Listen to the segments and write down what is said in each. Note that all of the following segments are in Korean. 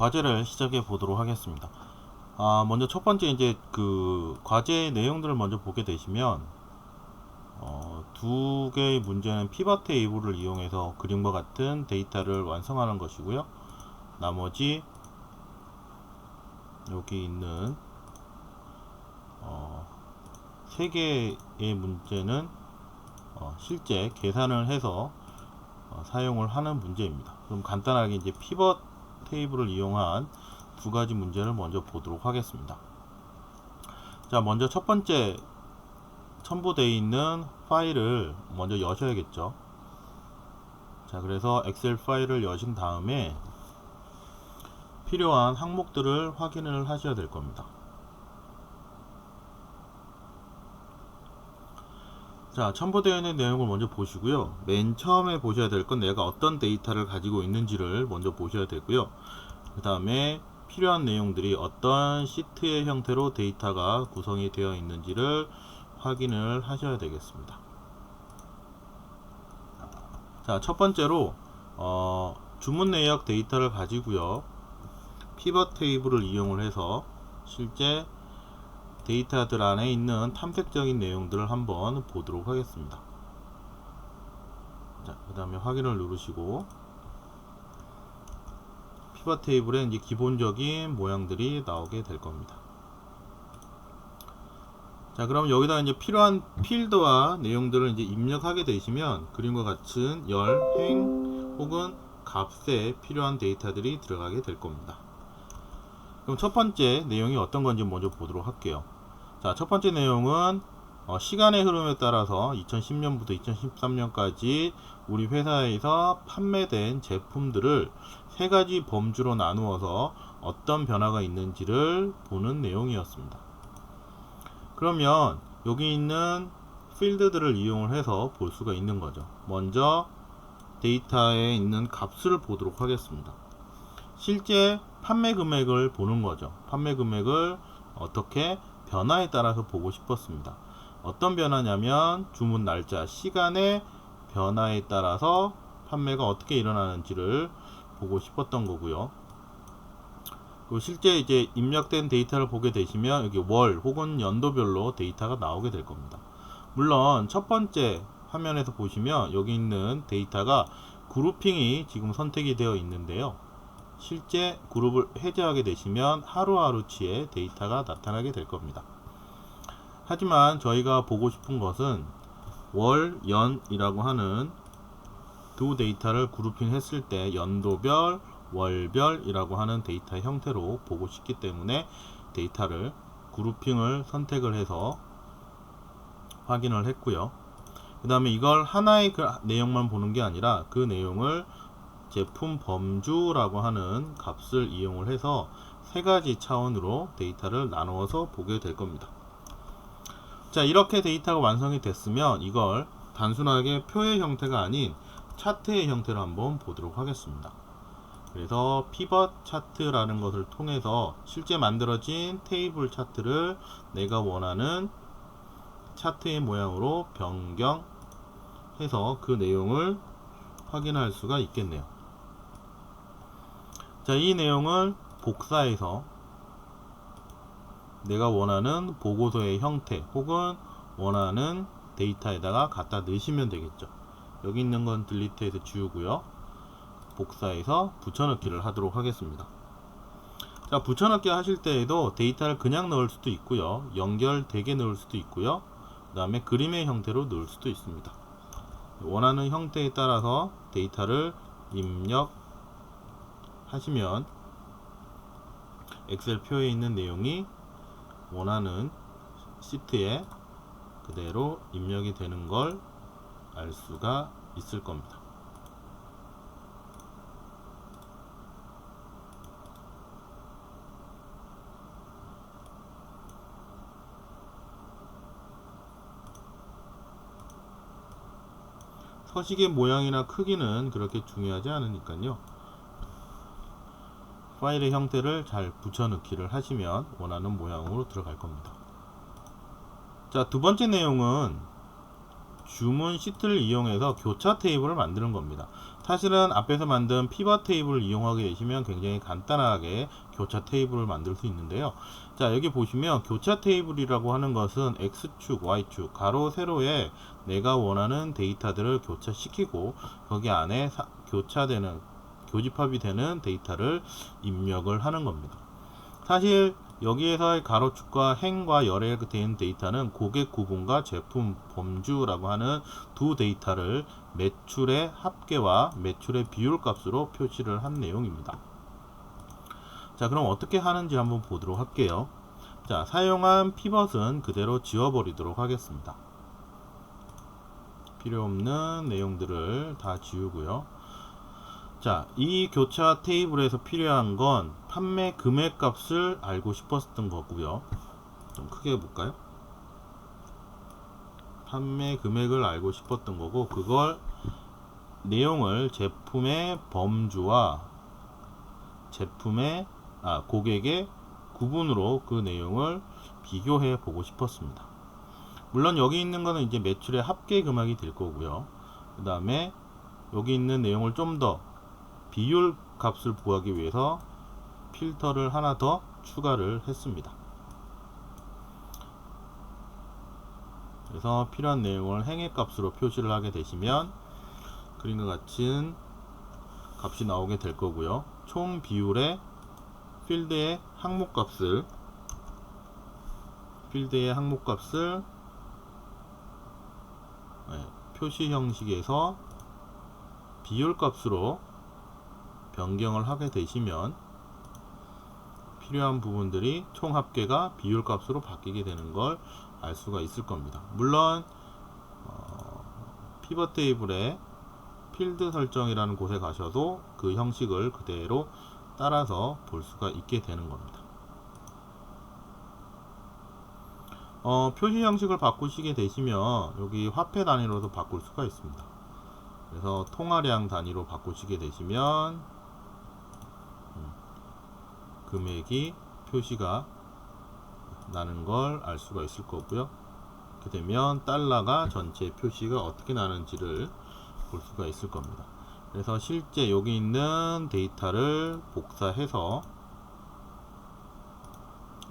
과제를 시작해 보도록 하겠습니다. 아, 먼저 첫 번째 이제 그 과제 내용들을 먼저 보게 되시면 어, 두 개의 문제는 피벗 테이블을 이용해서 그림과 같은 데이터를 완성하는 것이고요. 나머지 여기 있는 어, 세 개의 문제는 어, 실제 계산을 해서 어, 사용을 하는 문제입니다. 그럼 간단하게 이제 피벗 테이블을 이용한 두 가지 문제를 먼저 보도록 하겠습니다. 자, 먼저 첫 번째 첨부되어 있는 파일을 먼저 여셔야겠죠. 자, 그래서 엑셀 파일을 여신 다음에 필요한 항목들을 확인을 하셔야 될 겁니다. 자, 첨부되어 있는 내용을 먼저 보시고요. 맨 처음에 보셔야 될 건 내가 어떤 데이터를 가지고 있는지를 먼저 보셔야 되고요. 그 다음에 필요한 내용들이 어떤 시트의 형태로 데이터가 구성이 되어 있는지를 확인을 하셔야 되겠습니다. 자, 첫 번째로 어, 주문 내역 데이터를 가지고요. 피벗 테이블을 이용을 해서 실제 데이터들 안에 있는 탐색적인 내용들을 한번 보도록 하겠습니다. 자, 그 다음에 확인을 누르시고 피벗 테이블에 이제 기본적인 모양들이 나오게 될 겁니다. 자, 그럼 여기다 이제 필요한 필드와 내용들을 이제 입력하게 되시면 그림과 같은 열, 행 혹은 값에 필요한 데이터들이 들어가게 될 겁니다. 그럼 첫 번째 내용이 어떤 건지 먼저 보도록 할게요. 자, 첫 번째 내용은 어, 시간의 흐름에 따라서 2010년부터 2013년까지 우리 회사에서 판매된 제품들을 세 가지 범주로 나누어서 어떤 변화가 있는지를 보는 내용이었습니다. 그러면 여기 있는 필드들을 이용을 해서 볼 수가 있는 거죠. 먼저 데이터에 있는 값을 보도록 하겠습니다. 실제 판매 금액을 보는 거죠. 판매 금액을 어떻게 변화에 따라서 보고 싶었습니다. 어떤 변화냐면 주문 날짜, 시간의 변화에 따라서 판매가 어떻게 일어나는지를 보고 싶었던 거고요. 그리고 실제 이제 입력된 데이터를 보게 되시면 여기 월 혹은 연도별로 데이터가 나오게 될 겁니다. 물론 첫 번째 화면에서 보시면 여기 있는 데이터가 그룹핑이 지금 선택이 되어 있는데요. 실제 그룹을 해제하게 되시면 하루하루치의 데이터가 나타나게 될 겁니다. 하지만 저희가 보고 싶은 것은 월, 연이라고 하는 두 데이터를 그룹핑 했을 때 연도별, 월별이라고 하는 데이터 형태로 보고 싶기 때문에 데이터를 그룹핑을 선택을 해서 확인을 했고요. 그 다음에 이걸 하나의 그 내용만 보는 게 아니라 그 내용을 제품 범주라고 하는 값을 이용을 해서 세 가지 차원으로 데이터를 나누어서 보게 될 겁니다. 자, 이렇게 데이터가 완성이 됐으면 이걸 단순하게 표의 형태가 아닌 차트의 형태로 한번 보도록 하겠습니다. 그래서 피벗 차트라는 것을 통해서 실제 만들어진 테이블 차트를 내가 원하는 차트의 모양으로 변경해서 그 내용을 확인할 수가 있겠네요. 자, 이 내용을 복사해서 내가 원하는 보고서의 형태 혹은 원하는 데이터에다가 갖다 넣으시면 되겠죠. 여기 있는 건 딜리트해서 지우고요. 복사해서 붙여넣기를 하도록 하겠습니다. 자, 붙여넣기 하실 때에도 데이터를 그냥 넣을 수도 있고요. 연결되게 넣을 수도 있고요. 그 다음에 그림의 형태로 넣을 수도 있습니다. 원하는 형태에 따라서 데이터를 입력 하시면 엑셀 표에 있는 내용이 원하는 시트에 그대로 입력이 되는 걸 알 수가 있을 겁니다. 서식의 모양이나 크기는 그렇게 중요하지 않으니까요. 파일의 형태를 잘 붙여넣기를 하시면 원하는 모양으로 들어갈 겁니다. 자, 두 번째 내용은 주문 시트를 이용해서 교차 테이블을 만드는 겁니다. 사실은 앞에서 만든 피벗 테이블을 이용하게 되시면 굉장히 간단하게 교차 테이블을 만들 수 있는데요. 자, 여기 보시면 교차 테이블이라고 하는 것은 X축, Y축, 가로, 세로에 내가 원하는 데이터들을 교차시키고 거기 안에 사- 교차되는 교집합이 되는 데이터를 입력을 하는 겁니다. 사실 여기에서의 가로축과 행과 열에 된 데이터는 고객 구분과 제품 범주라고 하는 두 데이터를 매출의 합계와 매출의 비율 값으로 표시를 한 내용입니다. 자, 그럼 어떻게 하는지 한번 보도록 할게요. 자, 사용한 피벗은 그대로 지워버리도록 하겠습니다. 필요 없는 내용들을 다 지우고요. 자, 이 교차 테이블에서 필요한 건 판매 금액 값을 알고 싶었던 거고요. 좀 크게 해볼까요? 판매 금액을 알고 싶었던 거고, 그걸 내용을 제품의 범주와 제품의 아, 고객의 구분으로 그 내용을 비교해 보고 싶었습니다. 물론 여기 있는 거는 이제 매출의 합계 금액이 될 거고요. 그 다음에 여기 있는 내용을 좀 더 비율 값을 구하기 위해서 필터를 하나 더 추가를 했습니다. 그래서 필요한 내용을 행의 값으로 표시를 하게 되시면 그림과 같은 값이 나오게 될 거고요. 총 비율의 필드의 항목 값을 필드의 항목 값을 네, 표시 형식에서 비율 값으로 변경을 하게 되시면 필요한 부분들이 총 합계가 비율 값으로 바뀌게 되는 걸 알 수가 있을 겁니다. 물론 어, 피벗 테이블의 필드 설정이라는 곳에 가셔도 그 형식을 그대로 따라서 볼 수가 있게 되는 겁니다. 어, 표시 형식을 바꾸시게 되시면 여기 화폐 단위로도 바꿀 수가 있습니다. 그래서 통화량 단위로 바꾸시게 되시면 음, 금액이 표시가 나는 걸 알 수가 있을 거고요. 이렇게 되면 달러가 전체 표시가 어떻게 나는지를 볼 수가 있을 겁니다. 그래서 실제 여기 있는 데이터를 복사해서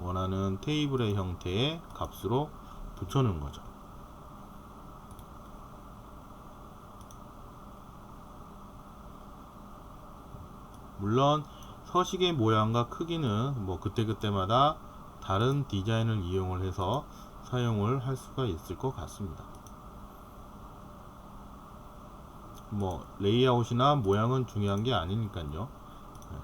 원하는 테이블의 형태의 값으로 붙여넣은 거죠. 물론 서식의 모양과 크기는 뭐 그때그때마다 다른 디자인을 이용을 해서 사용을 할 수가 있을 것 같습니다. 뭐 레이아웃이나 모양은 중요한 게 아니니까요. 네.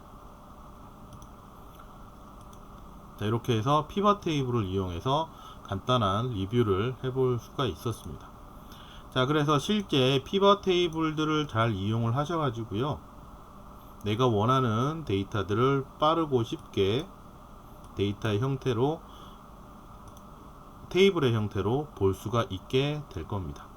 자 이렇게 해서 피벗 테이블을 이용해서 간단한 리뷰를 해볼 수가 있었습니다. 자 그래서 실제 피벗 테이블들을 잘 이용을 하셔가지고요. 내가 원하는 데이터들을 빠르고 쉽게 데이터의 형태로 테이블의 형태로 볼 수가 있게 될 겁니다.